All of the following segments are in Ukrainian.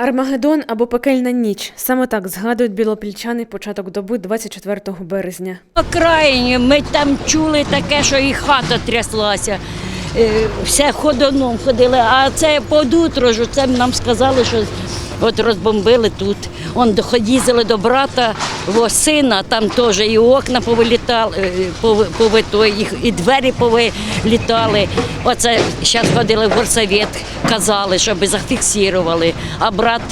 Армагеддон або пекельна ніч. Саме так згадують білопільчани початок доби 24 березня. Окраїні ми там чули таке, що і хата тряслася. Е, Все ходоном ходили, а це под утро це нам сказали, що от розбомбили тут. Он доход- їздили до брата, його сина, там теж і окна повилітали, е, пови- їх і двері повилітали. Оце зараз ходили в горсовет, казали, щоб зафіксували. А брат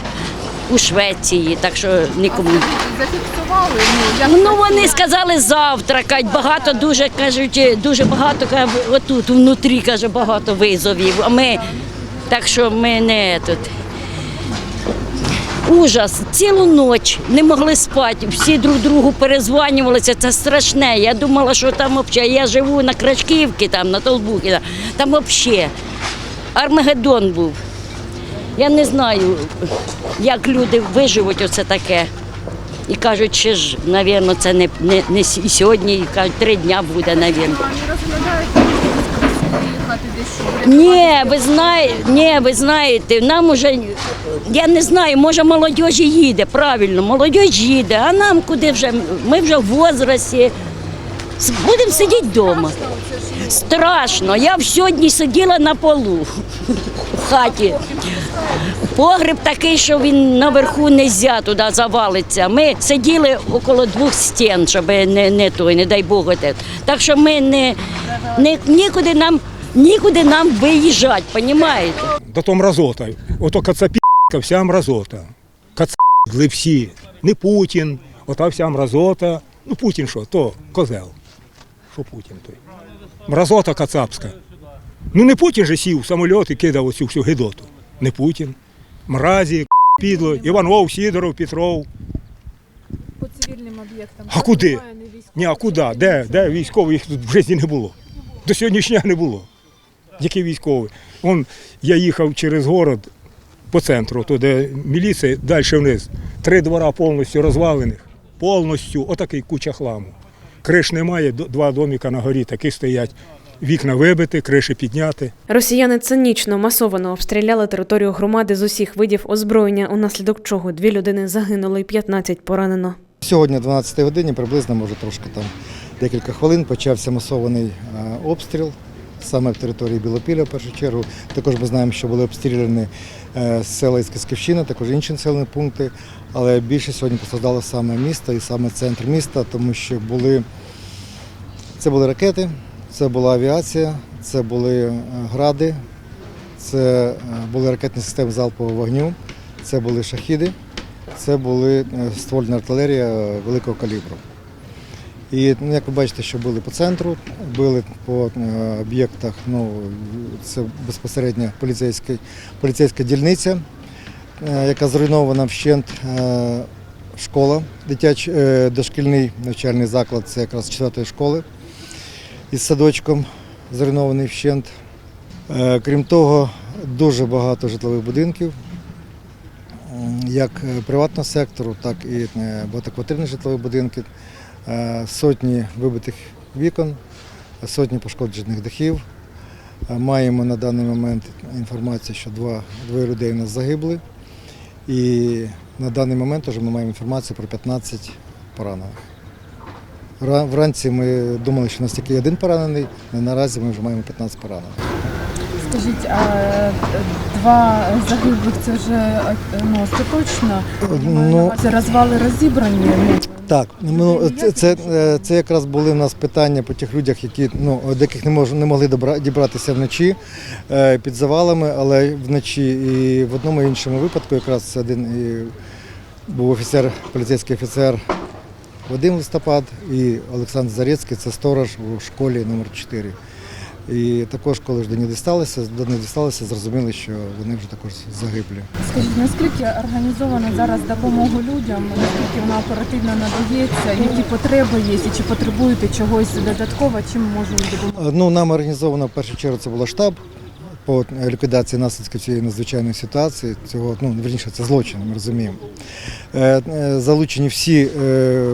у Швеції, так що нікому. зафіксували. Ну, як Ну вони сказали завтра, кажуть, багато дуже кажуть, дуже багато каже, отут внутрі каже багато визовів. А ми так що ми не тут. Ужас, цілу ніч не могли спати, всі друг другу перезванювалися, це страшне. Я думала, що там взагалі, я живу на Крачківці, там, на Толбухі, там взагалі Армагеддон був. Я не знаю, як люди виживуть оце таке. І кажуть, ще ж, напевно, це не, не, не сьогодні, і кажуть, три дня буде, щоб Ні, ви знаєте, ні, ви знаєте, нам уже, я не знаю, може молодь їде, правильно, молодь їде, а нам куди вже, ми вже в возрасті. Будемо сидіти вдома. Страшно. Я сьогодні сиділа на полу в хаті. Погреб такий, що він наверху не можна туди завалиться. Ми сиділи около двох стін, щоб не, не той, не дай Бог. Так що ми не, не нікуди нам нікуди нам виїжджати, розумієте? Да то мразота. Ото кацапіка, вся мразота. Кацапли всі. Не Путін, ота вся мразота. Ну Путін що, то козел. Що Путін той? Мразота кацапська. Ну не Путін же сів в самоліт і кидав оцю всю гидоту. Не Путін. Мразі, підло, Іванов, Сідоров, Петров. по цивільним об'єктам? А куди? Ні а куди? Де? Де військових їх тут в житті не було? До сьогоднішнього не було. Які військові? Он, я їхав через город по центру, туди міліція, далі вниз. Три двора повністю розвалених. Повністю, отакий куча хламу. Криш немає, два доміка на горі такі стоять. Вікна вибити, криші підняти. Росіяни цинічно масовано обстріляли територію громади з усіх видів озброєння, унаслідок чого дві людини загинули і 15 поранено. Сьогодні, о 12 годині, приблизно, може трошки там декілька хвилин, почався масований е, обстріл саме в території Білопілля, в першу чергу. Також ми знаємо, що були обстріляні е, села із Кисківщини, також інші населені пункти. Але більше сьогодні постраждало саме місто і саме центр міста, тому що були це були ракети, це була авіація, це були е, гради, це е, були ракетні системи залпового вогню, це були шахіди. Це були ствольна артилерія великого калібру. І ну, як ви бачите, що били по центру, били по е, об'єктах, ну, це безпосередньо поліцейська, поліцейська дільниця, е, яка зруйнована вщент. е, Школа, дитяч, е, дошкільний навчальний заклад, це якраз 4 школи із садочком, зруйнований вщент. Крім того, дуже багато житлових будинків, як приватного сектору, так і багатоквартирні житлові будинки, сотні вибитих вікон, сотні пошкоджених дахів. Е, Маємо на даний момент інформацію, що два, двоє людей у нас загибли. І на даний момент вже ми маємо інформацію про 15 поранених. Вранці ми думали, що у нас тільки один поранений, але наразі ми вже маємо 15 поранених. Скажіть, а е, два загиблих це вже е, ну, остаточно? Ну, Це розвали розібрані. Так, ну це, це, е, це якраз були в нас питання по тих людях, які ну до яких не мож, не могли добра, дібратися вночі е, під завалами, але вночі і в одному і іншому випадку якраз один і був офіцер, поліцейський офіцер Вадим Листопад і Олександр Зарецький, це сторож у школі номер 4 І також, коли ж до них дісталися, до них дісталися, зрозуміли, що вони вже також загиблі. Скажіть, наскільки організована зараз допомога людям, наскільки вона оперативно надається, які потреби є, і чи потребуєте чогось додатково, чим можемо допомогти? Ну, нам організовано в першу чергу це було штаб по ліквідації наслідків цієї надзвичайної ситуації. Цього ну верніше, це злочин, ми розуміємо. Е, е, Залучені всі, е,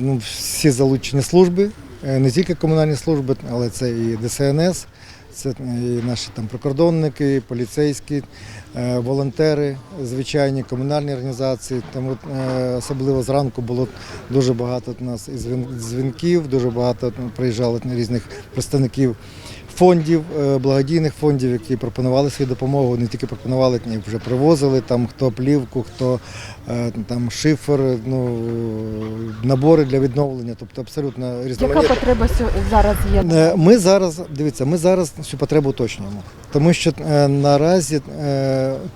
ну, всі залучені служби, е, не тільки комунальні служби, але це і ДСНС, це і наші там прикордонники, поліцейські, е, волонтери, звичайні комунальні організації. Тому е, особливо зранку було дуже багато у нас і дзвін- дзвінків, дуже багато ну, приїжджало різних представників фондів, е, благодійних фондів, які пропонували свою допомогу. Не тільки пропонували, вже привозили там хто плівку, хто е, там шифер, ну набори для відновлення, тобто абсолютно Яка потреба зараз є? Е, Ми зараз дивіться, ми зараз цю потребу уточнюємо, тому що наразі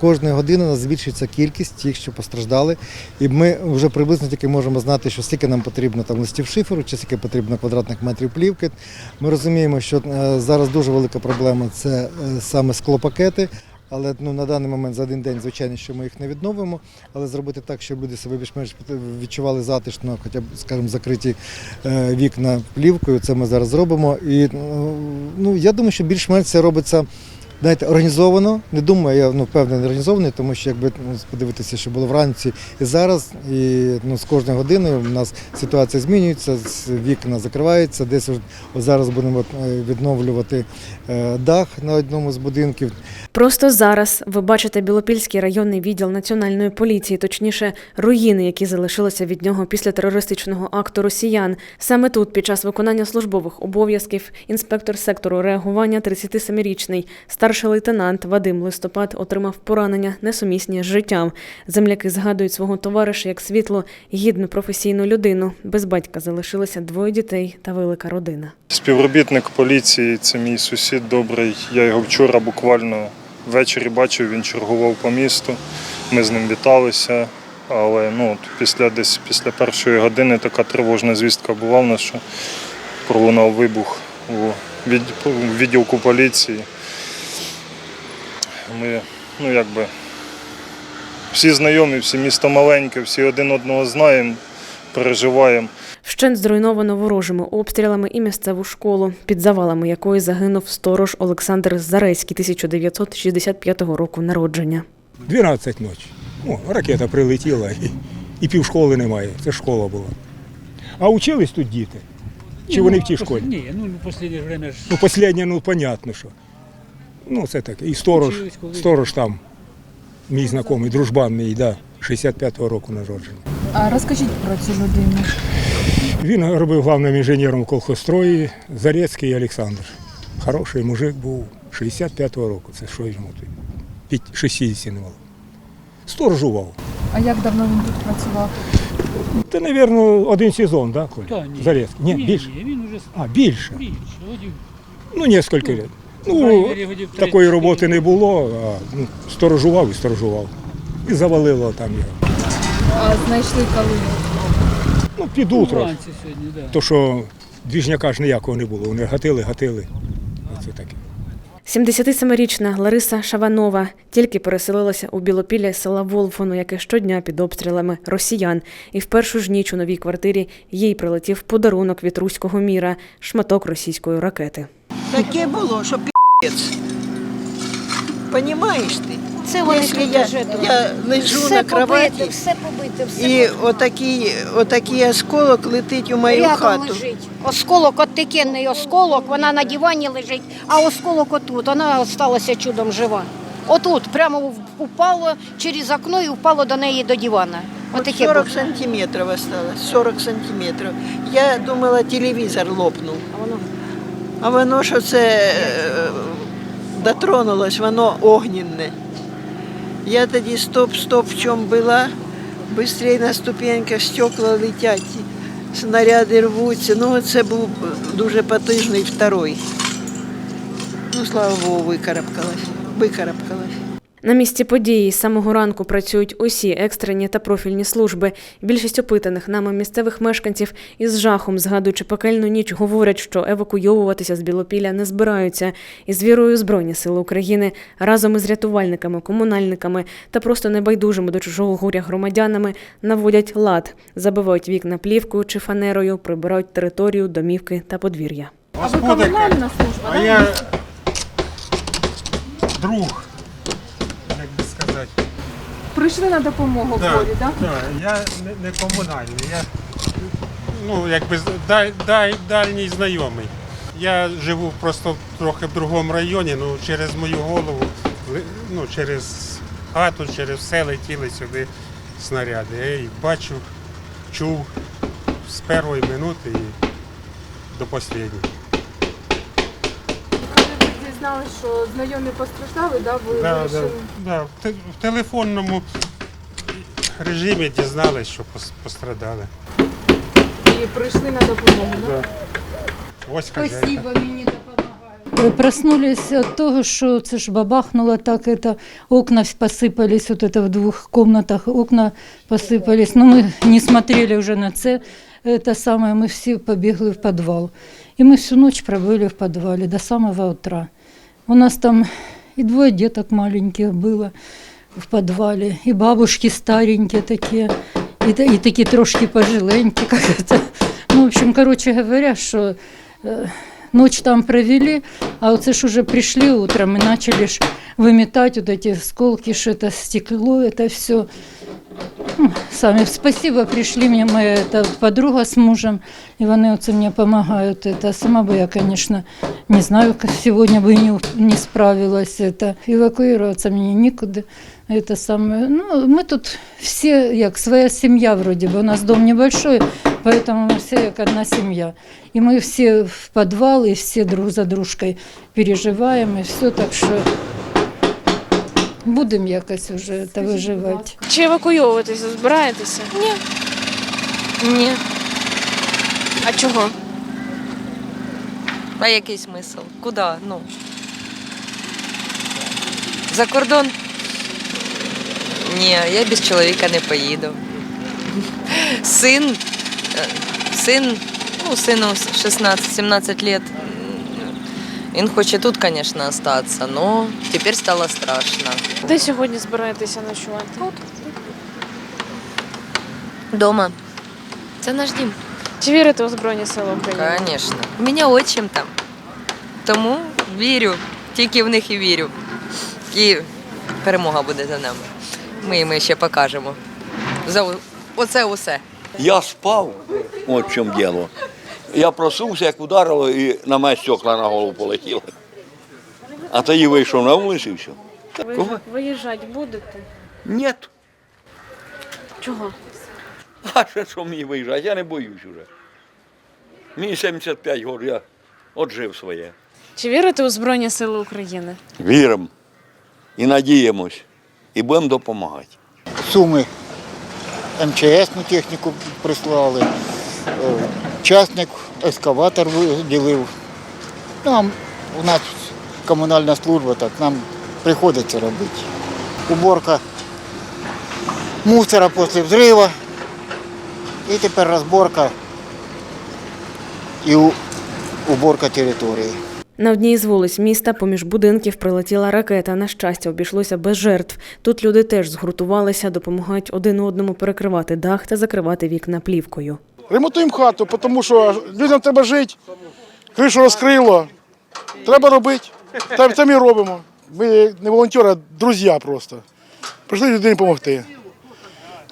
кожної години у нас збільшується кількість тих, що постраждали, і ми вже приблизно тільки можемо знати, що скільки нам потрібно там листів шиферу, чи скільки потрібно квадратних метрів плівки. Ми розуміємо, що зараз дуже велика проблема це е, саме склопакети. Але ну, на даний момент за один день, звичайно, що ми їх не відновимо, але зробити так, щоб люди себе більш-менш відчували затишно, хоча б, скажімо, закриті е, вікна плівкою, це ми зараз зробимо. І ну, ну, я думаю, що більш-менш це робиться. Знаєте, організовано, не думаю, я ну, впевнений, організований, тому що якби ну, подивитися, що було вранці і зараз, і ну, з кожною годиною у нас ситуація змінюється, вікна закриваються, десь от зараз будемо е, відновлювати е, дах на одному з будинків. Просто зараз ви бачите Білопільський районний відділ національної поліції, точніше, руїни, які залишилися від нього після терористичного акту росіян. Саме тут, під час виконання службових обов'язків, інспектор сектору реагування 37-річний старший лейтенант Вадим Листопад отримав поранення несумісні з життям. Земляки згадують свого товариша як світло, гідну професійну людину. Без батька залишилося двоє дітей та велика родина. Співробітник поліції це мій сусід добрий. Я його вчора буквально ввечері бачив, він чергував по місту. Ми з ним віталися. Але ну, після десь після першої години така тривожна звістка була в нас, що пролунав вибух у відділку поліції. Ми, ну якби, всі знайомі, всі місто маленьке, всі один одного знаємо, переживаємо. Вщент зруйновано ворожими обстрілами і місцеву школу, під завалами якої загинув сторож Олександр Зарецький 1965 року народження. 12 ночі. О, ракета прилетіла і, і півшколи немає. Це школа була. А учились тут діти? Чи вони в тій школі? Ні, ну в останнє время ж Ну, останнє, ну, понятно, що. Ну, це таке. І сторож, Учились колись. сторож там, мій знайомий, дружбан мій, да, 65-го року народження. А розкажіть про цю людину. Він робив главним інженером в колхозстрої Зарецький Олександр. Хороший мужик був 65-го року. Це що йому тут? Під 60 не було. Сторожував. А як давно він тут працював? Це, мабуть, один сезон, да, Коля? Та, ні. Зарецький. Ні, більше. Ні, він уже А, більше. більше. Годів. Ну, кілька років. Ну, такої роботи не було, а ну, сторожував і сторожував. І завалило там його. А знайшли коли? Ну, під утро. Вранці сьогодні. Да. То, що двіжняка ж ніякого не було. Вони гатили, гатили. Оце таке. 77-річна Лариса Шаванова тільки переселилася у Білопілля з села Волфону, яке щодня під обстрілами росіян. І в першу ж ніч у новій квартирі їй прилетів подарунок від руського міра шматок російської ракети. Таке було, що пі***ць. Понімаєш ти? Це вони Якщо я, я лежу все на кроваті, побите, все побите, все і отакий, отакий осколок летить у мою Рядом хату. лежить. Осколок, от такенний осколок, вона на дивані лежить, а осколок отут, вона залишилася чудом жива. Отут, прямо в- упало через окно і впало до неї до дивана. От Отаке 40 було. сантиметрів осталось, 40 сантиметрів. Я думала, телевізор лопнув. А воно А воно що це е, дотронулось, воно огненне. Я тоді стоп-стоп, в чому була, швидше на ступеньках стекла летять, снаряди рвуться. Ну, це був дуже потужний второй. Ну, слава Богу, викарабкалась. Викарабкалась. На місці події з самого ранку працюють усі екстрені та профільні служби. Більшість опитаних нами місцевих мешканців із жахом, згадуючи пекельну ніч, говорять, що евакуйовуватися з Білопілля не збираються. І з вірою Збройні Сили України разом із рятувальниками, комунальниками та просто небайдужими до чужого горя громадянами наводять лад, забивають вікна плівкою чи фанерою, прибирають територію, домівки та подвір'я. А ви комунальна служба? А да? я друг. Прийшли на допомогу в Да, горі, так? да, я не, не комунальний, я ну, якби даль, даль, дальній знайомий. Я живу просто трохи в другому районі, ну через мою голову, ну через хату, через все летіли сюди снаряди. Я їх бачу, чув з першої минути і до останньої Коли ви дізналися, що знайомі постраждали, да, ви Да, да, вирішили? да. В, те- в телефонному режимі дізналися, що пос- пострадали. і прийшли на допомогу. Да? Да. Ось хазяйка. Проснулись от того, що це ж бабахнуло так, это, окна посыпались, вот это в двух комнатах окна посыпались. Но мы не смотрели уже на це, это самое, мы все побегли в подвал. И мы всю ночь пробыли в подвале до самого утра. У нас там и двое деток маленьких было в подвале, и бабушки старенькие такие, и, та- и такие трошки пожиленькие, как это. Ну, в общем, короче говоря, что э, ночь там провели, а вот ж уже пришли утром и начали ж выметать вот эти осколки, что это стекло, это все. Сами спасибо, пришли мне моя эта подруга с мужем, и вони оце мне помогают. Это сама бы я, конечно, не знаю, как сегодня бы не, не справилась. Это эвакуироваться мне некуда. Это самое. Ну, мы тут все, як своя семья вроде бы. У нас дом небольшой, поэтому мы все как одна семья. И мы все в подвал, и все друг за дружкой переживаем, и все, так что будемо якось уже это виживати. Чи евакуйовуватися збираєтеся? Ні. Ні. А чого? А який смисл? Куди? Ну. За кордон? Ні, я без чоловіка не поїду. Син, е, син, ну, сину 16-17 лет. Він хоче тут, звісно, остатися, але тепер стало страшно. Де сьогодні збираєтеся ночувати? Тут. Дома. Це наш дім. Чи вірите у Збройні Сили України? Звісно. У мене отчим там. Тому вірю, тільки в них і вірю. І перемога буде за нами. Ми їм ще покажемо. За оце усе. Я спав, от в чому діло. Я просувся, як ударило, і на мене стекла на голову полетіли. А тоді вийшов на вулицю і все. Кого? Виїжджати будете? Ні. Чого? А що, що мені виїжджати? Я не боюсь уже. Мені 75 років, я отжив своє. Чи вірите у Збройні Сили України? Віримо і надіємось, і будемо допомагати. Суми МЧСну техніку прислали, е, частник ескаватор виділив. Нам у нас комунальна служба, так нам приходиться робити. Уборка мусора після взриву. І тепер розборка і уборка території. На одній із вулиць міста поміж будинків прилетіла ракета. На щастя, обійшлося без жертв. Тут люди теж згуртувалися, допомагають один одному перекривати дах та закривати вікна плівкою. Ремонтуємо хату, тому що людям треба жити, кришу розкрило. Треба робити. Та це ми робимо. Ми не волонтери, а друзі просто. Прийшли людині допомогти.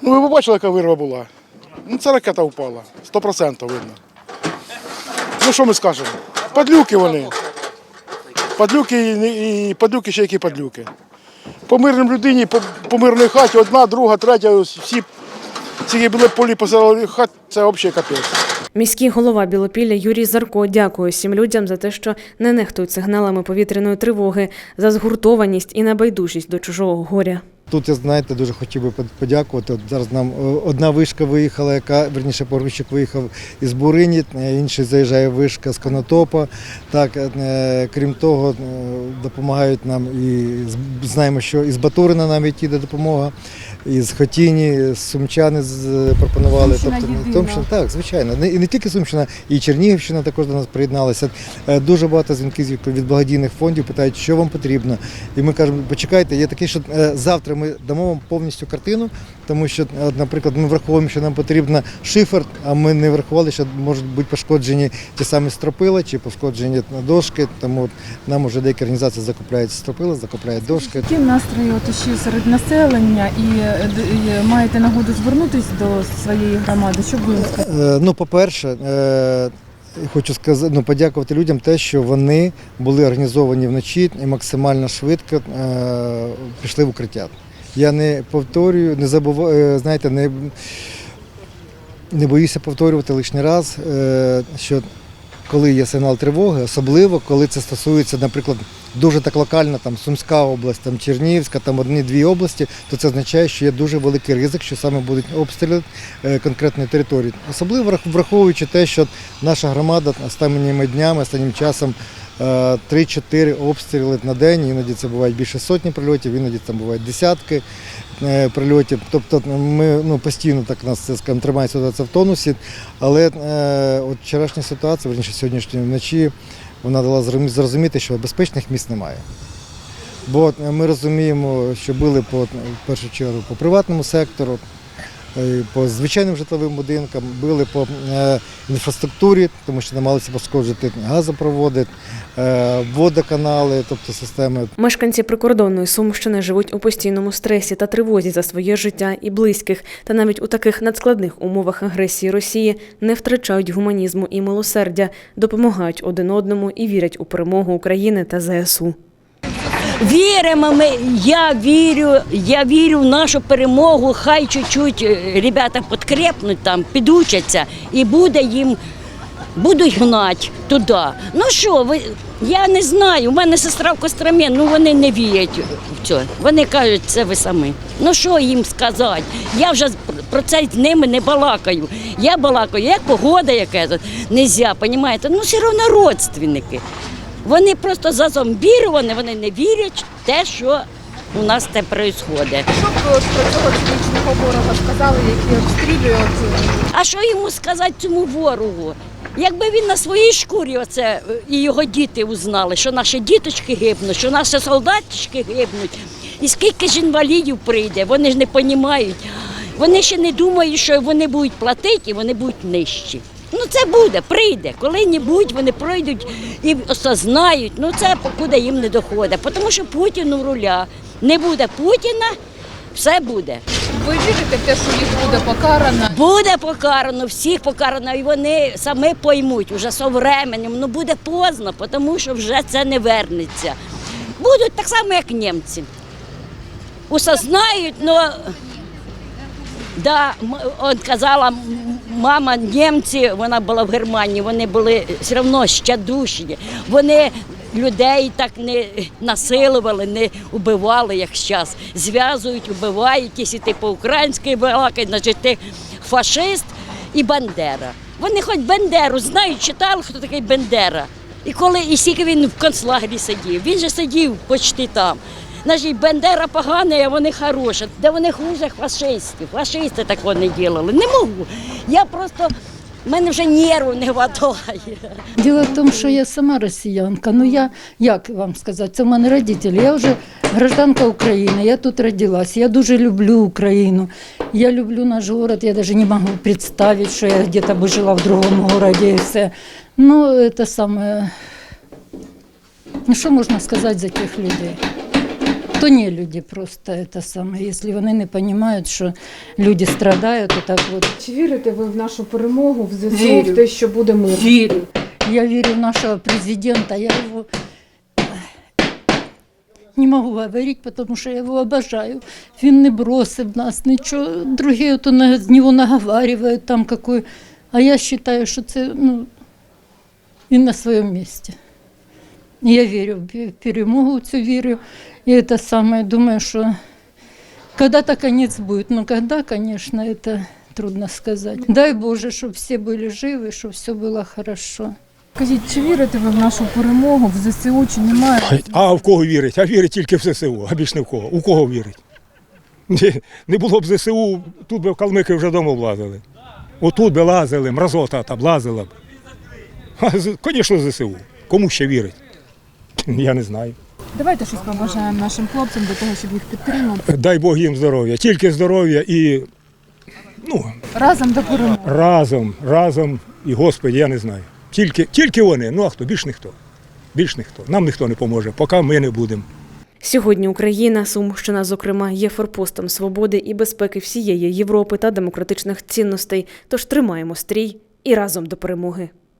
Ну, ви побачили, яка вирва була. Ну, це ракета впала. 100% видно. Ну, що ми скажемо? Падлюки вони. Падлюки і, падлюки ще які падлюки. По мирним людині, по, по мирній хаті, одна, друга, третя, всі, ці були полі посилали хат, це взагалі капець. Міський голова Білопілля Юрій Зарко дякує всім людям за те, що не нехтують сигналами повітряної тривоги, за згуртованість і небайдужість до чужого горя. Тут я знаєте, дуже хотів би подякувати. От зараз нам е, одна вишка виїхала, яка верніше поручик виїхав із Бурині, е, інший заїжджає вишка з Конотопа. Так, е, крім того, допомагають нам і знаємо, що із Батурина навіть іде допомога, із Хотіні, з Сумчани з- пропонували. Сумщина тобто. Томщина, так, звичайно. Не- І не тільки Сумщина, і Чернігівщина також до нас приєдналася. Е, Дуже багато дзвінків від- від благодійних фондів питають, що вам потрібно. І ми кажемо, почекайте, є таке, що е, завтра ми дамо вам повністю картину, тому що, от, наприклад, ми враховуємо, що нам потрібно шифер, а ми не врахували, що можуть бути пошкоджені ті самі стропила чи пошкоджені дошки. Тому нам вже деякі організації закупляють стропила, закупляють дошки. Які настрої от ще серед населення і, е, маєте нагоду звернутися до своєї громади? Що б ви сказали? Е, Ну, по-перше, е, хочу сказати, ну, подякувати людям те, що вони були організовані вночі і максимально швидко е, пішли в укриття. Я не повторюю, не забуваю, знаєте, не, не боюся повторювати лишній раз, е, що коли є сигнал тривоги, особливо коли це стосується, наприклад, дуже так локально, там Сумська область, там Чернігівська, там одні-дві області, то це означає, що є дуже великий ризик, що саме будуть обстріли е, конкретної території. Особливо враховуючи те, що наша громада останніми днями, останнім часом е, 3-4 обстріли на день, іноді це бувають більше сотні прильотів, іноді там бувають десятки е, прильотів. Тобто ми ну, постійно так нас це скажімо, тримає ситуація в тонусі. Але е, от вчорашня ситуація, верніше сьогоднішньої вночі, вона дала зрозуміти, що безпечних місць немає. Бо е, ми розуміємо, що били по, в першу чергу по приватному сектору, е, по звичайним житловим будинкам, били по е, інфраструктурі, тому що намагалися пошкоджити газопроводи, е, водоканали, тобто системи. Мешканці прикордонної Сумщини живуть у постійному стресі та тривозі за своє життя і близьких, та навіть у таких надскладних умовах агресії Росії не втрачають гуманізму і милосердя, допомагають один одному і вірять у перемогу України та ЗСУ. Віримо ми, я вірю, я вірю в нашу перемогу. Хай чуть-чуть е, ребята підкрепнуть там, підучаться і буде їм. Будуть гнати туди. Ну що, ви я не знаю. У мене сестра в Костромі, ну вони не вірять в це. Вони кажуть, це ви самі. Ну що їм сказати? Я вже про це з ними не балакаю. Я балакаю, як погода яка тут. Нельзя, понімаєте? Ну все одно родственники. Вони просто зазомбіровані, вони не вірять в те, що у нас це відбувається. Що б ви от про цього цинічного ворога сказали, який обстрілює от, А що йому сказати цьому ворогу? Якби він на своїй шкурі оце і його діти узнали, що наші діточки гибнуть, що наші солдаточки гибнуть, і скільки ж інвалідів прийде, вони ж не розуміють. Вони ще не думають, що вони будуть платити і вони будуть нижчі. Ну це буде, прийде. Коли-небудь вони пройдуть і осознають, ну це покуди їм не доходить. Тому що Путін у руля. Не буде Путіна, все буде. ви вірите в те, що їх буде покарано? Буде покарано, всіх покарано, і вони самі поймуть уже со временем. Ну буде поздно, тому що вже це не вернеться. Будуть так само, як німці. Усознають, ну да, от казала мама, німці, вона була в Германії, вони були все одно щадушні. Вони людей так не насилували, не убивали, як зараз. Зв'язують, убивають, якщо ти по-українськи балакаєш, значить ти фашист і Бандера. Вони хоч Бендеру знають, читали, хто такий Бендера. І коли і скільки він в концлагері сидів, він же сидів почти там. Значить, Бендера поганий, а вони хороші. Де вони хуже фашистів. Фашисти такого не робили. Не можу. Я просто, мене вже нерву не вистачає. Дело в том, что я сама россиянка. Ну я, як вам сказати, це в мене родителі. Я вже гражданка України, я тут родилась. Я дуже люблю Україну. Я люблю наш город. Я даже не можу представити, що я где-то бы жила в другому городі і все. Ну, це саме. Ну, що можна сказати за тих людей? То не люди просто це саме. Якщо вони не розуміють, що люди страдають, то так от. Чи вірите ви в нашу перемогу, в ЗСУ, Вірю. в те, що буде мир? Вірю. Я вірю в нашого президента. Я його не можу говорити, тому що я його обожаю. Він не бросив нас, нічого. Другі то на з нього наговаривають там какой. А я вважаю, що це ну, він на своєму місці. І Я вірю в перемогу в цю вірю. І це саме думаю, що когда-то конец будет. Но когда, конечно, это трудно сказать. Дай Боже, чтобы все были живы, чтобы все было хорошо. Скажіть, чи вірите ви в нашу перемогу, в ЗСУ, чи немає? А в кого вірить? А вірить тільки в ЗСУ, а більш не в кого. У кого вірить? Не, не було б ЗСУ, тут би калмики вже вдома влазили. Отут би лазили, мразота там лазила б. А, звісно, ЗСУ. Кому ще вірить? Я не знаю. Давайте щось побажаємо нашим хлопцям для того, щоб їх підтримати. Дай Бог їм здоров'я. Тільки здоров'я і ну, Разом до перемоги. разом, разом і Господи, я не знаю. Тільки, тільки вони, ну а хто? Більш ніхто. Більш ніхто. Нам ніхто не поможе, поки ми не будемо. Сьогодні Україна, Сумщина, зокрема, є форпостом свободи і безпеки всієї Європи та демократичних цінностей. Тож тримаємо стрій і разом до перемоги.